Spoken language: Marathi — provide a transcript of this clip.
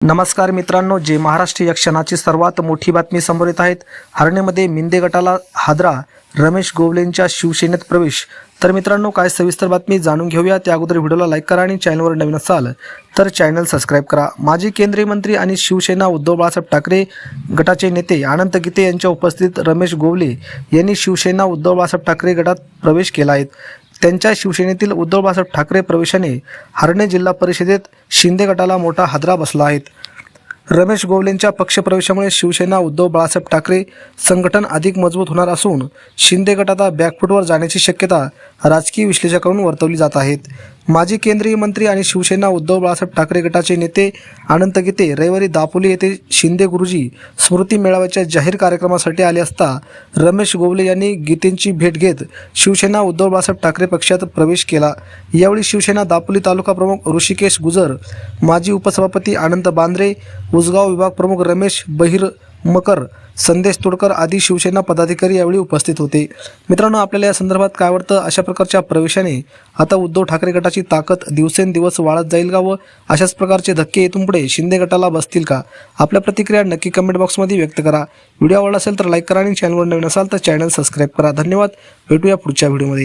नमस्कार मित्रांनो जे महाराष्ट्र या क्षणाची सर्वात मोठी बातमी समोर येत आहेत हरणेमध्ये मिंदे गटाला हादरा रमेश गोवलेंच्या शिवसेनेत प्रवेश. तर मित्रांनो काय सविस्तर बातमी जाणून घेऊया त्या अगोदर व्हिडिओला लाईक करा आणि चॅनलवर नवीन असाल तर चॅनल सबस्क्राईब करा. माजी केंद्रीय मंत्री आणि शिवसेना उद्धव बाळासाहेब ठाकरे गटाचे नेते अनंत गीते यांच्या उपस्थित रमेश गोवले यांनी शिवसेना उद्धव बाळासाहेब ठाकरे गटात प्रवेश केला आहे. त्यांच्या शिवसेनेतील उद्धव बाळासाहेब ठाकरे प्रवेशाने हरणे जिल्हा परिषदेत शिंदे गटाला मोठा हादरा बसला आहे. रमेश गोवलेंच्या पक्षप्रवेशामुळे शिवसेना उद्धव बाळासाहेब ठाकरे संघटन अधिक मजबूत होणार असून शिंदे गट आता बॅकफुटवर जाण्याची शक्यता राजकीय विश्लेषकांकडून वर्तवली जात आहेत माजी केंद्रीय मंत्री आणि शिवसेना उद्धव बाळासाहेब ठाकरे गटाचे नेते अनंत गीते रविवारी दापोली येथे शिंदे गुरुजी स्मृती मेळाव्याच्या जाहीर कार्यक्रमासाठी आले असता रमेश गोवले यांनी गीतेंची भेट घेत शिवसेना उद्धव बाळासाहेब ठाकरे पक्षात प्रवेश केला. यावेळी शिवसेना दापोली तालुका प्रमुख ऋषिकेश गुजर माजी उपसभापती अनंत बांद्रे उसगाव विभाग प्रमुख रमेश बहिर मकर संदेश तोडकर आदी शिवसेना पदाधिकारी यावेळी उपस्थित होते. मित्रांनो आपल्याला या संदर्भात काय वाटतं? अशा प्रकारच्या प्रवेशाने आता उद्धव ठाकरे गटाची ताकद दिवसेंदिवस वाढत जाईल का व अशाच प्रकारचे धक्के येथून पुढे शिंदे गटाला बसतील का? आपल्या प्रतिक्रिया नक्की कमेंट बॉक्समध्ये व्यक्त करा. व्हिडिओ आवडला असेल तर लाईक करा आणि चॅनलवर नवीन असाल तर चॅनल सबस्क्राईब करा. धन्यवाद. भेटूया पुढच्या व्हिडिओमध्ये.